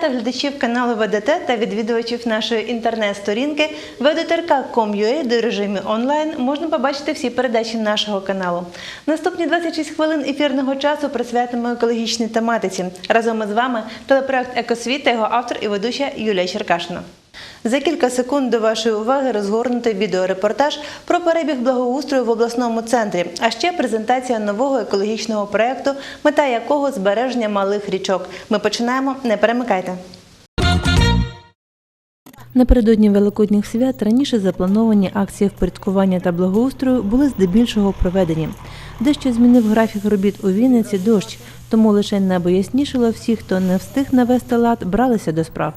Вітати глядачів каналу ВДТ та відвідувачів нашої інтернет-сторінки vdtrk.com.ua, де в режимі онлайн можна побачити всі передачі нашого каналу. Наступні 26 хвилин ефірного часу присвятимо екологічній тематиці. Разом із вами телепроект Екосвіт та його автор і ведуча Юлія Черкашина. За кілька секунд до вашої уваги розгорнутий відеорепортаж про перебіг благоустрою в обласному центрі, а ще презентація нового екологічного проєкту, мета якого збереження малих річок. Ми починаємо, не перемикайте. Напередодні великодніх свят раніше заплановані акції впорядкування та благоустрою були здебільшого проведені. Дещо змінив графік робіт у Вінниці дощ, тому лише найбояснішило всі, хто не встиг навести лад, бралися до справ.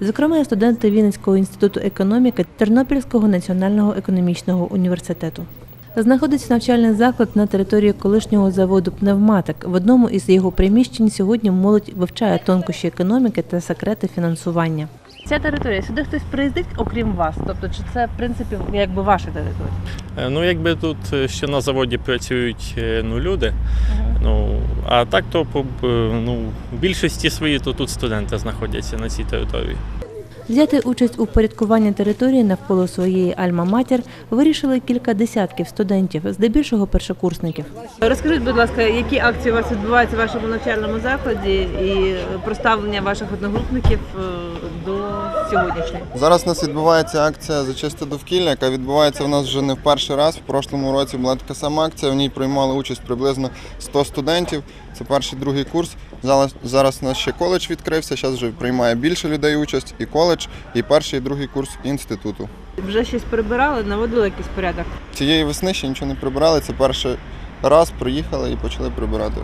Зокрема, студенти Вінницького інституту економіки Тернопільського національного економічного університету. Знаходиться навчальний заклад на території колишнього заводу Пневматик. В одному із його приміщень сьогодні молодь вивчає тонкощі економіки та секрети фінансування. Ця територія сюди хтось приїздить, окрім вас. Тобто, чи це в принципі якби ваша територія? Е, Ну, якби тут е, ще на заводі працюють е, ну, люди, ну, а так то по ну, в більшості свої то тут студенти знаходяться на цій території. Взяти участь у порядкуванні території навколо своєї альма-матір вирішили кілька десятків студентів, здебільшого першокурсників. Розкажіть, будь ласка, які акції у вас відбуваються в вашому навчальному закладі і про ставлення ваших одногрупників до сьогоднішнього? Зараз у нас відбувається акція за чисте довкілля, яка відбувається у нас вже не в перший раз. В прошлому році була така сама акція. В ній приймали участь приблизно 100 студентів. Це перший другий курс. Зараз, зараз у нас ще коледж відкрився. Зараз вже приймає більше людей участь. І коледж, і перший і другий курс інституту. Вже щось прибирали, наводили якийсь порядок. Цієї весни ще нічого не прибирали. Це перший раз приїхали і почали прибирати.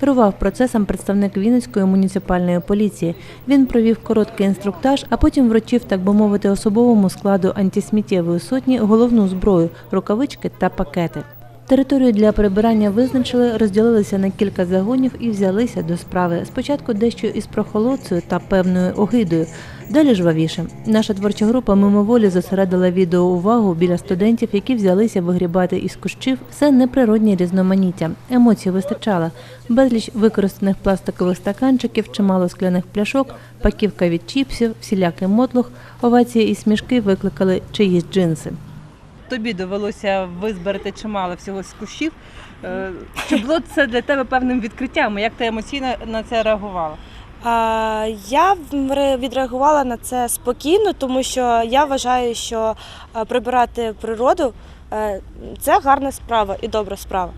Керував процесом представник Вінницької муніципальної поліції. Він провів короткий інструктаж, а потім вручив, так би мовити, особовому складу антисміттєвої сотні головну зброю рукавички та пакети. Територію для прибирання визначили, розділилися на кілька загонів і взялися до справи. Спочатку дещо із прохолодцею та певною огидою, далі жвавіше. Наша творча група мимоволі зосередила відеоувагу біля студентів, які взялися вигрібати із кущів все неприродні різноманіття. Емоцій вистачало. Безліч використаних пластикових стаканчиків, чимало скляних пляшок, паківка від чіпсів, всілякий мотлух, овації і смішки викликали чиїсь джинси. Тобі довелося визбирати чимало всього з кущів. Е, Чи було це для тебе певним відкриттям? Як ти емоційно на це реагувала? Я відреагувала на це спокійно, тому що я вважаю, що е, прибирати природу е, це гарна справа і добра справа.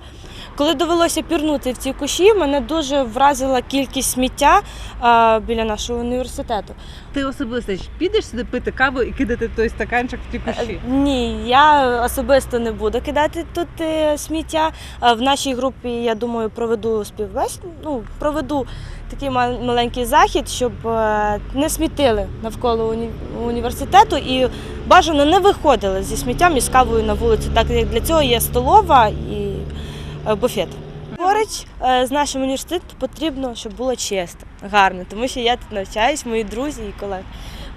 Коли довелося пірнути в ці кущі, мене дуже вразила кількість сміття е, біля нашого університету. Ти особисто підеш сюди пити каву і кидати той стаканчик в ті кущі? Е, Ні, я особисто не буду кидати тут е, сміття. В нашій групі, я думаю, проведу співбесід, ну, проведу такий мал- маленький захід, щоб не смітили навколо уні- університету і бажано не виходили зі сміттям і з кавою на вулицю, так як для цього є столова і буфет. Поруч е, з нашим університетом потрібно, щоб було чисто, гарно, тому що я тут навчаюсь, мої друзі і колеги.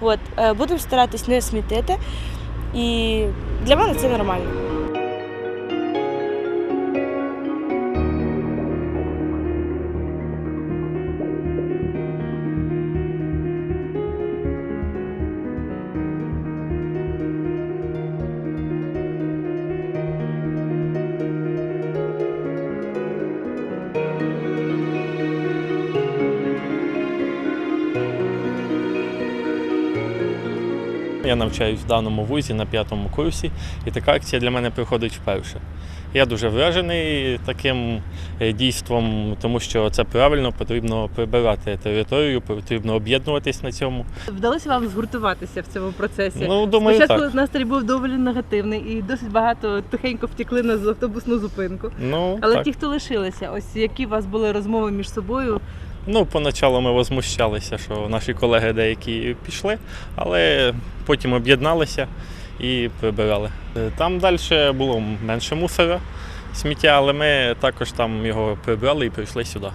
От, е, будемо старатись не смітити. І для мене це нормально. Я навчаюсь в даному вузі на п'ятому курсі, і така акція для мене проходить вперше. Я дуже вражений таким е, дійством, тому що це правильно, потрібно прибирати територію, потрібно об'єднуватись на цьому. Вдалося вам згуртуватися в цьому процесі? Ну, думаю, Спочатку так. настрій був доволі негативний і досить багато тихенько втекли на автобусну зупинку. Ну, Але так. ті, хто лишилися, ось які у вас були розмови між собою, Ну, поначалу ми возмущалися, що наші колеги деякі пішли, але потім об'єдналися і прибирали. Е, Там далі було менше мусора, сміття, але ми також там його прибрали і прийшли сюди.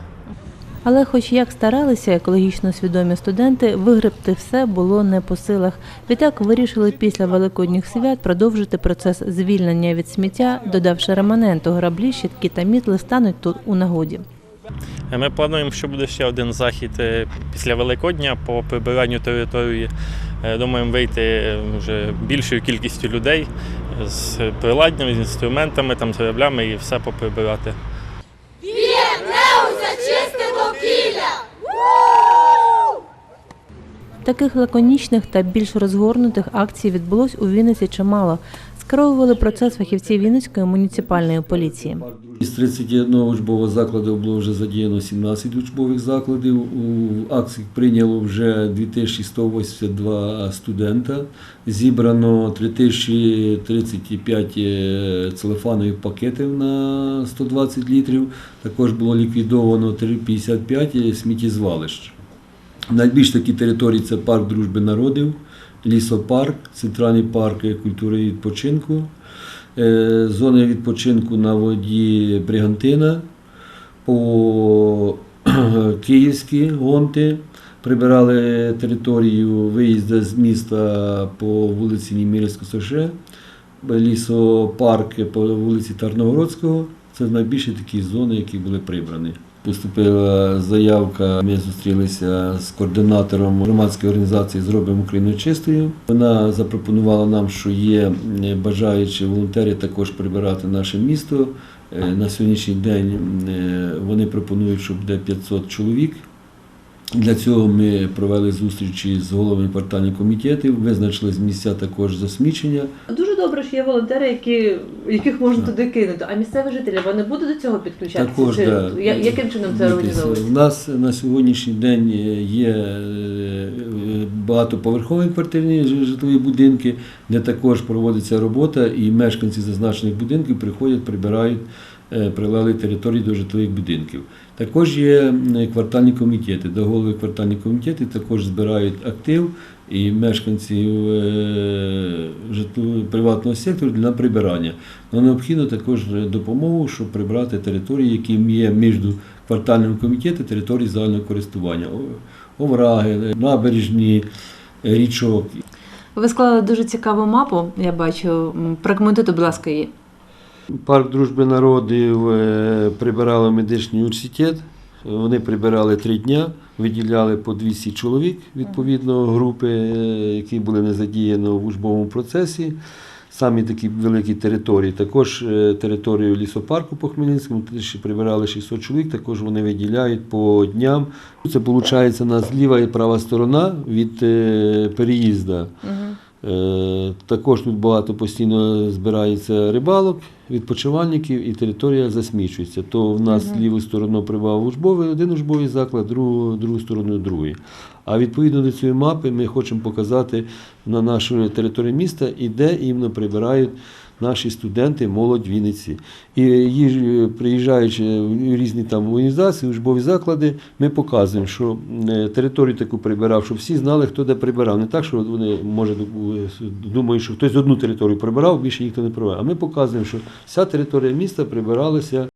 Але, хоч як старалися екологічно свідомі студенти, вигребти все було не по силах. Відтак вирішили після великодніх свят продовжити процес звільнення від сміття, додавши реманенту граблі, щітки та мітли стануть тут у нагоді. Е, Ми плануємо, що буде ще один захід е, після Великодня по прибиранню території. Е, Думаємо вийти вже більшою кількістю людей з приладдям, з інструментами, там, з граблями і все поприбирати. Таких лаконічних та більш розгорнутих акцій відбулось у Вінниці чимало. Скеровували процес фахівці Вінницької муніципальної поліції. Із 31 учбового закладу було вже задіяно 17 учбових закладів. У акції прийняло вже 2182 студента. Зібрано 3035 е, целефанових пакетів на 120 літрів. Також було ліквідовано 55 сміттєзвалищ. Найбільш такі території це парк дружби народів, лісопарк, центральний парк культури і відпочинку, е, зони відпочинку на воді Бригантина, по Київські гонти. Прибирали територію виїзду з міста по вулиці Німірського Соше, лісопарк по вулиці Тарногородського. Це найбільші такі зони, які були прибрані. Поступила заявка. Ми зустрілися з координатором громадської організації Зробимо Україну чистою. Вона запропонувала нам, що є е, бажаючі волонтери також прибирати наше місто. Е, На сьогоднішній день е, вони пропонують, що буде 500 чоловік. Для цього ми провели зустрічі з головами квартальних комітетів, визначили місця також засмічення. Дуже добре, що є волонтери, які, яких можна туди кинути. А місцеві жителі вони будуть до цього підключатися? Також, Чи да. я- яким чином це організовується? У нас на сьогоднішній день є е, багатоповерхові квартирні житлові будинки, де також проводиться робота, і мешканці зазначених будинків приходять, прибирають е, прилеглі території до житлових будинків. Також є квартальні комітети, де голови квартальні комітети також збирають актив і мешканців е, приватного сектору для прибирання. Но необхідно також допомогу, щоб прибрати території, які є між квартальним комітетом території загального користування. Овраги, набережні, е, річок. Ви склали дуже цікаву мапу, я бачу. Прокоментуйте, будь ласка, її. Парк дружби народів е, прибирали медичний університет. Вони прибирали три дня, виділяли по 200 чоловік, відповідно, групи, е, які були не задіяні в учбовому процесі. Самі такі великі території. Також е, територію лісопарку по Хмельницькому теж прибирали 600 чоловік, також вони виділяють по дням. Це виходить у нас ліва і права сторона від переїзду. Е, Також тут багато постійно збирається рибалок, відпочивальників і територія засмічується. То в нас ліву сторону прибав учбовий, один учбовий заклад, другу, другу сторону другий. А відповідно до цієї мапи ми хочемо показати на нашу територію міста і де іменно прибирають наші студенти, молодь Вінниці. І їж- приїжджаючи в різні там організації, учбові заклади, ми показуємо, що е, територію таку прибирав, щоб всі знали, хто де прибирав. Не так, що вони може думають, що хтось одну територію прибирав, більше ніхто не прибирав. А ми показуємо, що вся територія міста прибиралася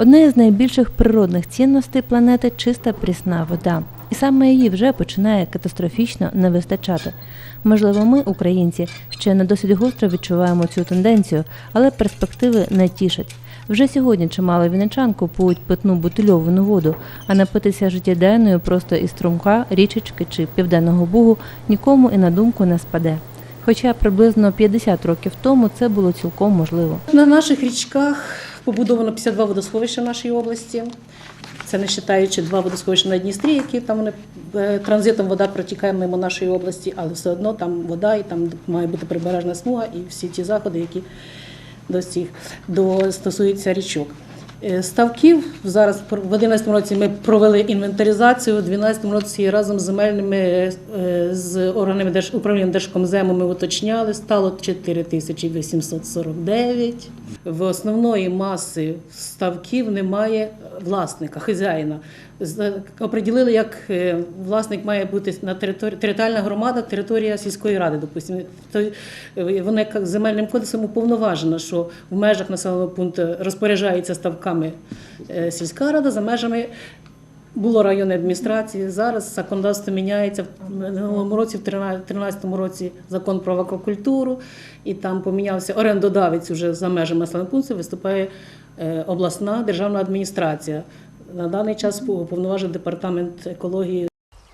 Одна із найбільших природних цінностей планети чиста прісна вода. І саме її вже починає катастрофічно не вистачати. Можливо, ми, українці, ще не досить гостро відчуваємо цю тенденцію, але перспективи не тішать. Вже сьогодні чимало вінничан купують питну бутильовану воду, а напитися життєденною просто із струмка, річечки чи південного бугу нікому і на думку не спаде. Хоча приблизно 50 років тому це було цілком можливо. На наших річках побудовано 52 водосховища в нашій області. Це не вважаючи два водосховища на Дністрі, які там вони е, транзитом вода протікає мимо нашої області, але все одно там вода і там має бути прибережна смуга і всі ті заходи, які до цих до стосуються річок. Е, Ставків зараз в 2011 році ми провели інвентаризацію, у 2012 році разом з земельними е, з органами держ... управління Держкомзему ми уточняли, стало 4849. В основної маси ставків немає власника, хазяїна. З- Оприділили, як е, власник має бути на території територіальна громада, територія сільської ради, допустимо. То е, вона як земельним кодексом уповноважена, що в межах населеного пункту розпоряджається ставками е, сільська рада, за межами Було районні адміністрації. Зараз законодавство міняється. В минулому році, в 2013 році, закон про аквакультуру, і там помінявся орендодавець уже за межами населених пунктів, виступає е, обласна державна адміністрація. На даний час повноважив департамент екології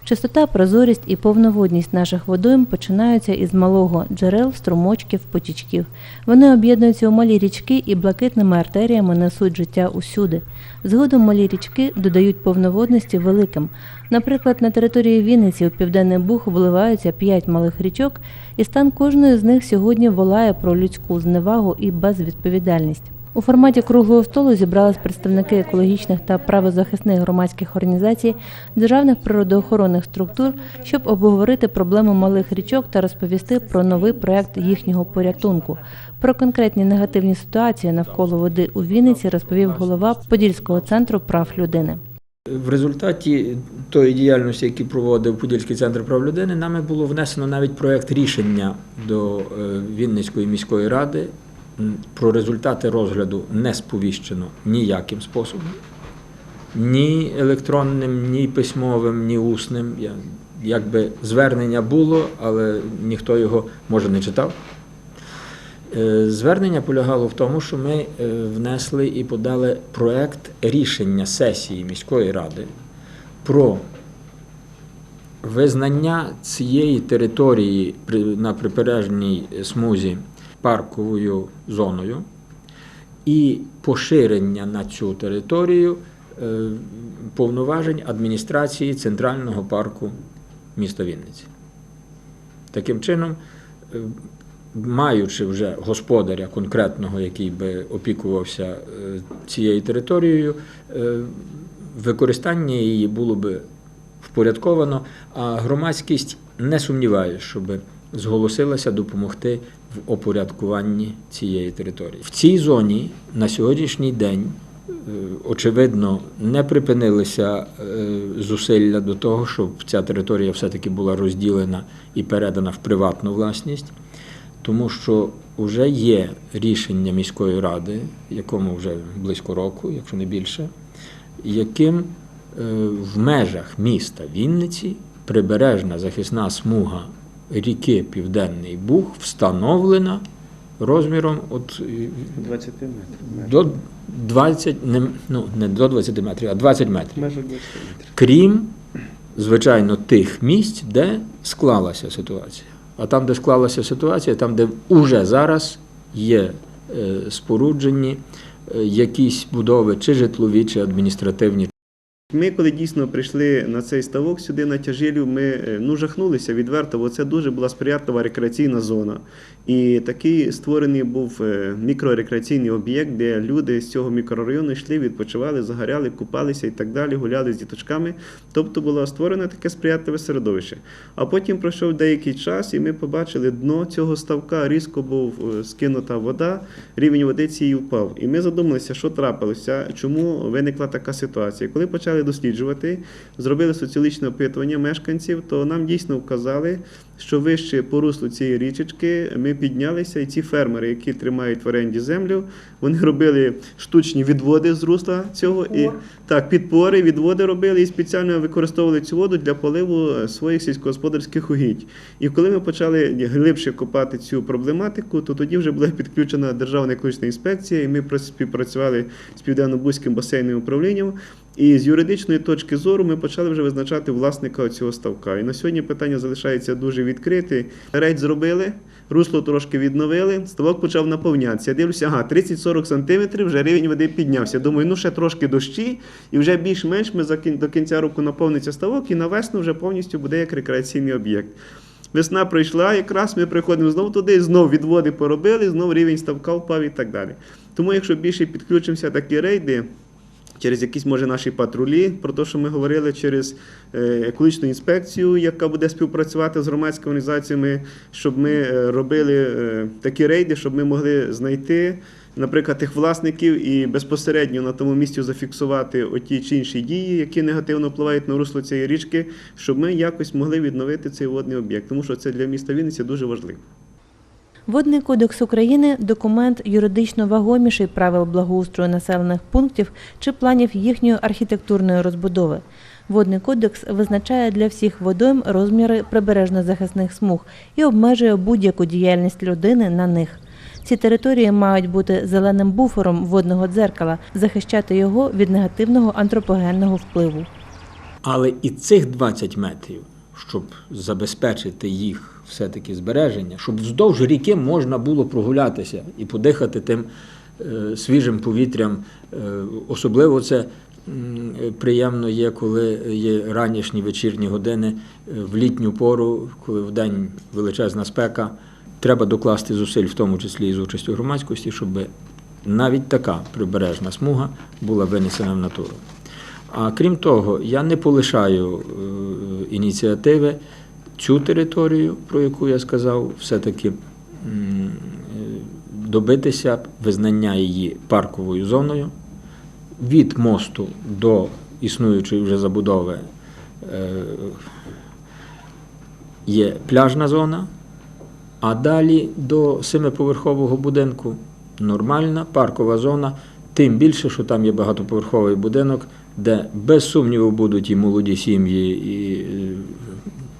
Чистота, прозорість і повноводність наших водойм починаються із малого джерел, струмочків, потічків. Вони об'єднуються у малі річки і блакитними артеріями несуть життя усюди. Згодом малі річки додають повноводності великим. Наприклад, на території Вінниці у Південний Буг вливаються п'ять малих річок, і стан кожної з них сьогодні волає про людську зневагу і безвідповідальність. У форматі круглого столу зібрались представники екологічних та правозахисних громадських організацій, державних природоохоронних структур, щоб обговорити проблему малих річок та розповісти про новий проект їхнього порятунку. Про конкретні негативні ситуації навколо води у Вінниці розповів голова Подільського центру прав людини. В результаті тої діяльності, яку проводив Подільський центр прав людини, нами було внесено навіть проєкт рішення до е, Вінницької міської ради. Про результати розгляду не сповіщено ніяким способом, ні електронним, ні письмовим, ні усним. Якби звернення було, але ніхто його може не читав. Е, Звернення полягало в тому, що ми е, внесли і подали проект рішення сесії міської ради про визнання цієї території на прибережній смузі парковою зоною і поширення на цю територію е, повноважень адміністрації Центрального парку міста Вінниці. Таким чином, е, маючи вже господаря конкретного, який би опікувався е, цією територією, використання її було би впорядковано, а громадськість не сумніває, щоб зголосилася допомогти в опорядкуванні цієї території. В цій зоні на сьогоднішній день. е, Очевидно, не припинилися е, зусилля до того, щоб ця територія все-таки була розділена і передана в приватну власність, тому що вже є рішення міської ради, якому вже близько року, якщо не більше, яким е, в межах міста Вінниці прибережна захисна смуга ріки Південний Буг встановлена розміром от е, 20 метрів. до 20, не, ну, не до 20 метрів, а 20 метрів. Межах 20 метрів. Крім, звичайно, тих місць, де склалася ситуація. А там, де склалася ситуація, там, де вже зараз є е, споруджені е, якісь будови, чи житлові, чи адміністративні, Ми, коли дійсно прийшли на цей ставок сюди на тяжилів, ми е, ну, жахнулися відверто, бо це дуже була сприятлива рекреаційна зона. І такий створений був е, мікрорекреаційний об'єкт, де люди з цього мікрорайону йшли, відпочивали, загоряли, купалися і так далі, гуляли з діточками. Тобто було створено таке сприятливе середовище. А потім пройшов деякий час, і ми побачили дно цього ставка, різко був е, скинута вода, рівень води цієї впав. І ми задумалися, що трапилося, чому виникла така ситуація. Коли почали досліджувати, зробили соціологічне опитування мешканців, то нам дійсно вказали, що вище по руслу цієї річечки ми піднялися, і ці фермери, які тримають в оренді землю, вони робили штучні відводи з русла цього і так, підпори, відводи робили і спеціально використовували цю воду для поливу своїх сільськогосподарських угідь. І коли ми почали глибше копати цю проблематику, то тоді вже була підключена Державна екологічна інспекція, і ми співпрацювали з Південно-Бузьким басейним управлінням. І з юридичної точки зору ми почали вже визначати власника цього ставка. І на сьогодні питання залишається дуже відкрите. Рейд зробили, русло трошки відновили, ставок почав наповнятися. Я дивлюся, ага, 30-40 сантиметрів, вже рівень води піднявся. Думаю, ну ще трошки дощі, і вже більш-менш ми до кінця року наповниться ставок, і на весну вже повністю буде як рекреаційний об'єкт. Весна пройшла, якраз ми приходимо знову туди, знову відводи поробили, знову рівень ставка впав і так далі. Тому, якщо більше підключимося такі рейди, через якісь може наші патрулі, про те, що ми говорили, через е, екологічну інспекцію, яка буде співпрацювати з громадськими організаціями, щоб ми е, робили е, такі рейди, щоб ми могли знайти. Наприклад, тих власників і безпосередньо на тому місці зафіксувати оті чи інші дії, які негативно впливають на русло цієї річки, щоб ми якось могли відновити цей водний об'єкт, тому що це для міста Вінниці дуже важливо. Водний кодекс України документ юридично вагоміший правил благоустрою населених пунктів чи планів їхньої архітектурної розбудови. Водний кодекс визначає для всіх водойм розміри прибережно-захисних смуг і обмежує будь-яку діяльність людини на них. Ці території мають бути зеленим буфером водного дзеркала, захищати його від негативного антропогенного впливу. Але і цих 20 метрів, щоб забезпечити їх все-таки збереження, щоб вздовж ріки можна було прогулятися і подихати тим е, свіжим повітрям. Е, особливо це приємно є, коли є ранішні вечірні години е, в літню пору, коли в день величезна спека. Треба докласти зусиль, в тому числі і з участю громадськості, щоб навіть така прибережна смуга була винесена в натуру. А крім того, я не полишаю ініціативи цю територію, про яку я сказав, все-таки добитися визнання її парковою зоною. Від мосту до існуючої вже забудови е, є пляжна зона, а далі до семиповерхового будинку нормальна паркова зона, тим більше, що там є багатоповерховий будинок, де без сумніву будуть і молоді сім'ї, і е,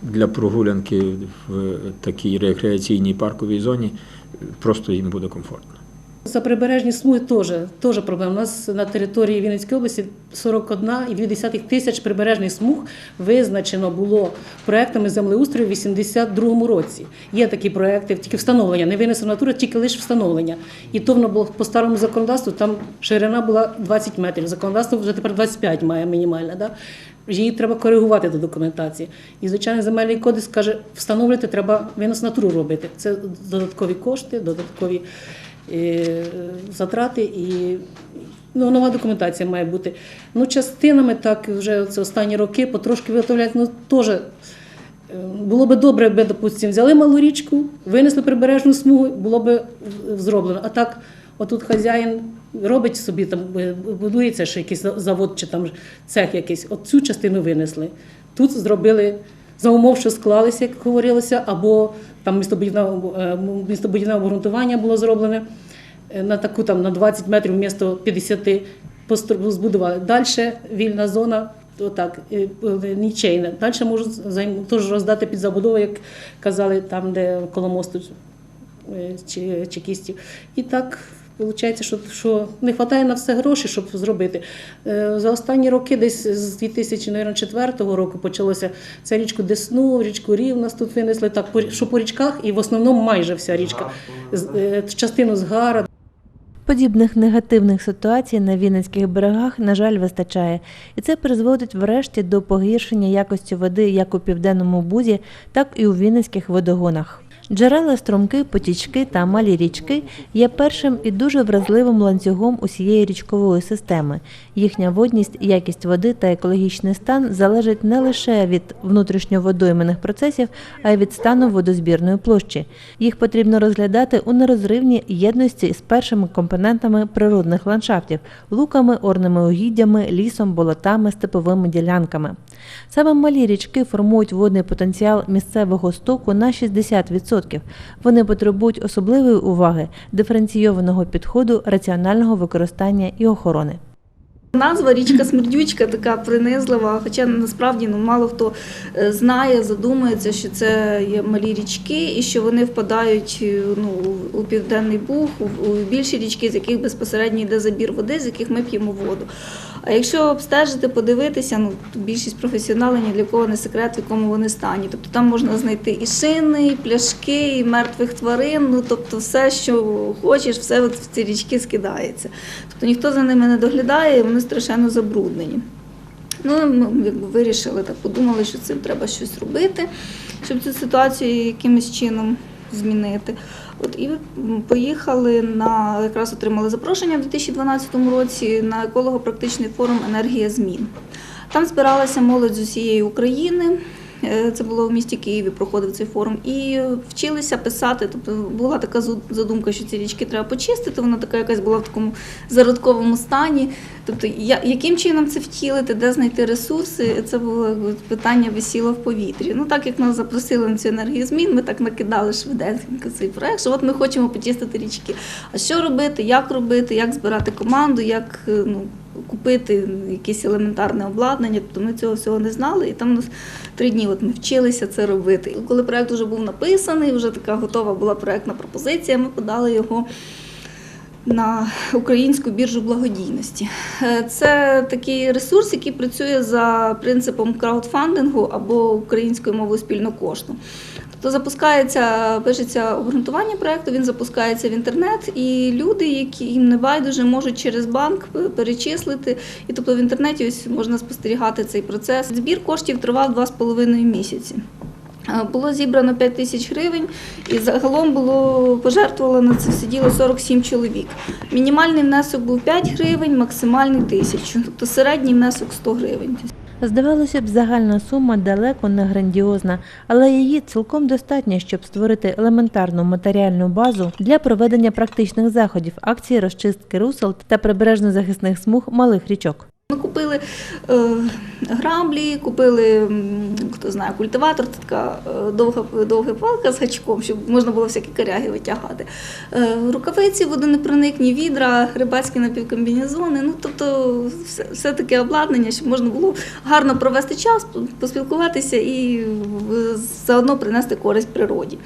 для прогулянки в такій рекреаційній парковій зоні просто їм буде комфортно. За прибережні смуги теж, теж проблема. У нас на території Вінницької області 41,2 тисяч прибережних смуг визначено було проектами землеустрою в 82 році. Є такі проекти, тільки встановлення, не винесено натура, тільки лише встановлення. І то воно було по старому законодавству, там ширина була 20 метрів. Законодавство вже тепер 25 має мінімальне. Да? Її треба коригувати до документації. І, звичайно, земельний кодекс каже, встановлювати треба винос натуру робити. Це додаткові кошти, додаткові затрати і ну, нова документація має бути. Ну, частинами так вже це останні роки потрошки виготовляють, ну теж. е, Було би добре, якби, допустимо, взяли малу річку, винесли прибережну смугу, було б зроблено. А так, отут хазяїн робить собі, там е, будується ще якийсь завод чи там цех якийсь. От цю частину винесли. Тут зробили за умов, що склалися, як говорилося, або там містобудівне, е, обґрунтування було зроблене е, на таку там на 20 метрів вмісто 50 постро- збудували. Далі вільна зона. Отак, е, нічейна. Далі можуть теж роздати під забудову, як казали, там, де коло мосту чекістів. І так виходить, що, що не вистачає на все грошей, щоб зробити. Е, За останні роки, десь з 2004 року, почалося це річку Десну, річку Рів нас тут винесли, так, по- що по річках, і в основному майже вся річка. З- е, Частину згара, Подібних негативних ситуацій на Вінницьких берегах, на жаль, вистачає, і це призводить врешті до погіршення якості води як у південному бузі, так і у Вінницьких водогонах. Джерела, струмки, потічки та малі річки є першим і дуже вразливим ланцюгом усієї річкової системи. Їхня водність, якість води та екологічний стан залежать не лише від внутрішньоводойменних процесів, а й від стану водозбірної площі. Їх потрібно розглядати у нерозривній єдності з першими компонентами природних ландшафтів луками, орними угіддями, лісом, болотами, степовими ділянками. Саме малі річки формують водний потенціал місцевого стоку на 60%. Вони потребують особливої уваги, диференційованого підходу, раціонального використання і охорони. Назва річка Смердючка така принизлива, хоча насправді ну, мало хто е, знає, задумується, що це є малі річки і що вони впадають е, ну, у Південний Буг, у, більші річки, з яких безпосередньо йде забір води, з яких ми п'ємо воду. А якщо обстежити, подивитися, ну більшість професіоналів ні для кого не секрет, в якому вони стані. Тобто там можна знайти і шини, і пляшки, і мертвих тварин. Ну тобто, все, що хочеш, все от в ці річки скидається. Тобто ніхто за ними не доглядає, вони страшенно забруднені. Ну, ми якби вирішили так, подумали, що цим треба щось робити, щоб цю ситуацію якимось чином змінити. От і поїхали на якраз отримали запрошення в 2012 році на еколого-практичний форум Енергія змін. Там збиралася молодь з усієї України. Е, Це було в місті Києві, проходив цей форум. І вчилися писати. Тобто була така задумка, що ці річки треба почистити. Вона така якась була в такому зародковому стані. Тобто, я- яким чином це втілити, де знайти ресурси, це було питання висіло в повітрі. Ну так як нас запросили на цю енергію змін, ми так накидали швиденько цей проект, що от ми хочемо почистити річки. А що робити, як робити, як збирати команду, як е, ну, купити якесь елементарне обладнання. Тобто ми цього всього не знали, і там у нас три дні от ми вчилися це робити. Коли проект вже був написаний, вже така готова була проектна пропозиція, ми подали його на українську біржу благодійності. Е, Це такий ресурс, який працює за принципом краудфандингу або українською мовою спільного кошту. Тобто запускається, пишеться обґрунтування проекту, він запускається в інтернет, і люди, які їм не байдуже, можуть через банк перечислити. І тобто в інтернеті ось можна спостерігати цей процес. Збір коштів тривав 2,5 місяці. Е, Було зібрано 5 тисяч гривень, і загалом було пожертвувало на це все діло 47 чоловік. Мінімальний внесок був 5 гривень, максимальний 1000, тобто середній внесок 100 гривень. Здавалося б, загальна сума далеко не грандіозна, але її цілком достатньо, щоб створити елементарну матеріальну базу для проведення практичних заходів, акції розчистки русел та прибережно-захисних смуг малих річок. Ми купили е, граблі, купили, хто знає, культиватор, це така е, довга, довга палка з гачком, щоб можна було всякі коряги витягати. Е, рукавиці, водонепроникні відра, рибацькі напівкомбінезони. Ну, тобто все, все таке обладнання, щоб можна було гарно провести час, поспілкуватися і заодно принести користь природі.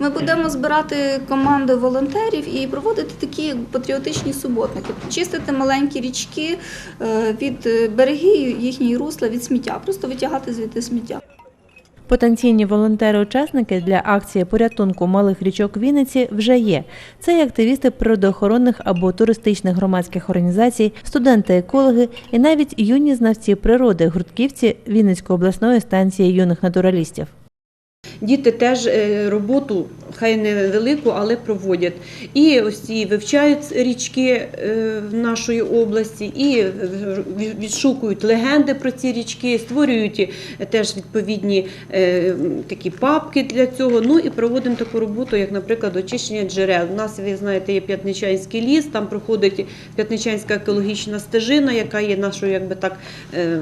Ми будемо збирати команди волонтерів і проводити такі патріотичні суботники, чистити маленькі річки е, від е, берегів їхньої русла від сміття, просто витягати звідти сміття. Потенційні волонтери-учасники для акції порятунку малих річок Вінниці вже є. Це і активісти природоохоронних або туристичних громадських організацій, студенти-екологи і навіть юні знавці природи, гуртківці Вінницької обласної станції юних натуралістів. Діти теж е, роботу, хай не велику, але проводять. І ось ці вивчають річки е, в нашої області, і відшукують легенди про ці річки, створюють е, теж відповідні такі папки для цього. Ну і проводимо таку роботу, як, наприклад, очищення джерел. У нас, ви знаєте, є П'ятничанський ліс, там проходить П'ятничанська екологічна стежина, яка є нашою, якби так, е,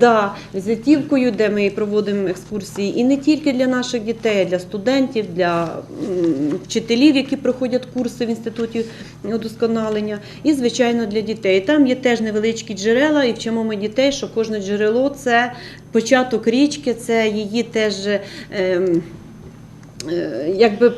да, візитівкою, де ми проводимо екскурсії. І не тільки для наших дітей, для студентів, для вчителів, які проходять курси в інституті удосконалення, і, звичайно, для дітей. Там є теж невеличкі джерела, і вчимо ми дітей, що кожне джерело це початок річки, це її теж. Ем, е, Якби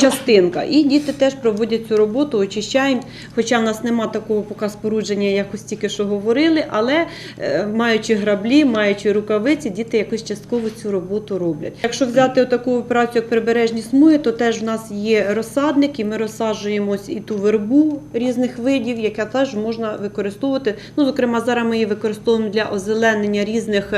частинка, і діти теж проводять цю роботу, очищаємо. Хоча в нас нема такого поки спорудження, як ось тільки що говорили, але е, маючи граблі, маючи рукавиці, діти якось частково цю роботу роблять. Якщо взяти таку операцію, як прибережні смуги, то теж в нас є розсадник, і ми розсаджуємо ось і ту вербу різних видів, яка теж можна використовувати. Ну, зокрема, зараз ми її використовуємо для озеленення різних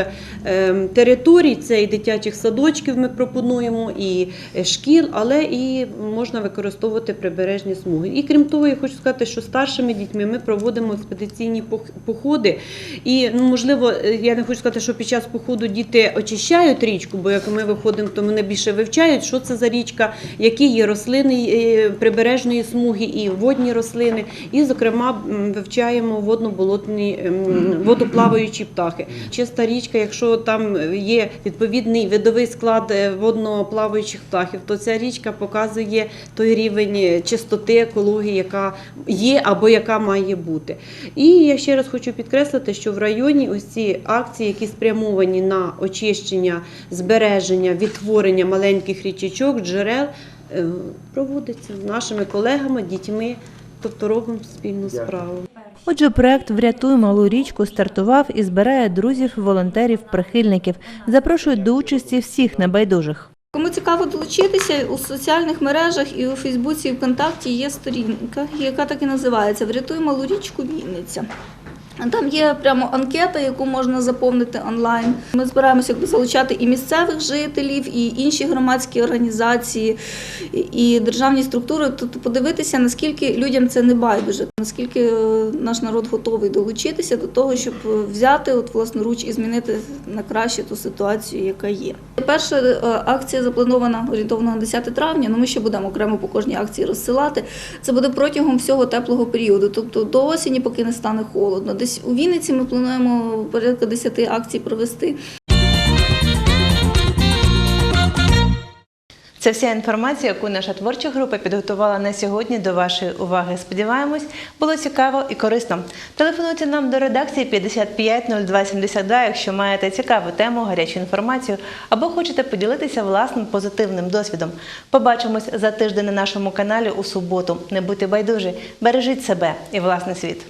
е, територій. Це і дитячих садочків ми пропонуємо, і е, шкіл, але і можна використовувати прибережні смуги. І крім того, я хочу сказати, що старшими дітьми ми проводимо експедиційні походи. І ну, можливо, е, я не хочу сказати, що під час походу діти очищають річку, бо як ми виходимо, то вони більше вивчають, що це за річка, які є рослини е, прибережної смуги і водні рослини. І, зокрема, вивчаємо водно-болотні ем, водоплаваючі птахи. Чиста річка, якщо там є відповідний видовий склад е, водноплаваючих птахів, то ця річка показує той рівень чистоти екології, яка є або яка має бути. І я ще раз хочу підкреслити, що в районі ось ці акції, які спрямовані на очищення, збереження, відтворення маленьких річечок, джерел, е, проводяться нашими колегами, дітьми, тобто робимо спільну справу. Отже, проект Врятуй малу річку стартував і збирає друзів, волонтерів, прихильників. Запрошують до участі всіх небайдужих. Кому цікаво долучитися, у соціальних мережах і у Фейсбуці і ВКонтакті є сторінка, яка так і називається Врятуй малу річку Вінниця. Там є прямо анкета, яку можна заповнити онлайн. Ми збираємося якби, залучати і місцевих жителів, і інші громадські організації, і- державні структури. Тобто подивитися, наскільки людям це не байдуже. Наскільки е, наш народ готовий долучитися до того, щоб взяти от власноруч і змінити на краще ту ситуацію, яка є. Перша е, акція запланована орієнтовно на 10 травня. Ну ми ще будемо окремо по кожній акції розсилати. Це буде протягом всього теплого періоду, тобто до осені, поки не стане холодно. Десь у Вінниці ми плануємо порядка 10 акцій провести. Це вся інформація, яку наша творча група підготувала на сьогодні до вашої уваги. Сподіваємось, було цікаво і корисно. Телефонуйте нам до редакції 55 02 72, якщо маєте цікаву тему, гарячу інформацію або хочете поділитися власним позитивним досвідом. Побачимось за тиждень на нашому каналі у суботу. Не будьте байдужі, бережіть себе і власний світ.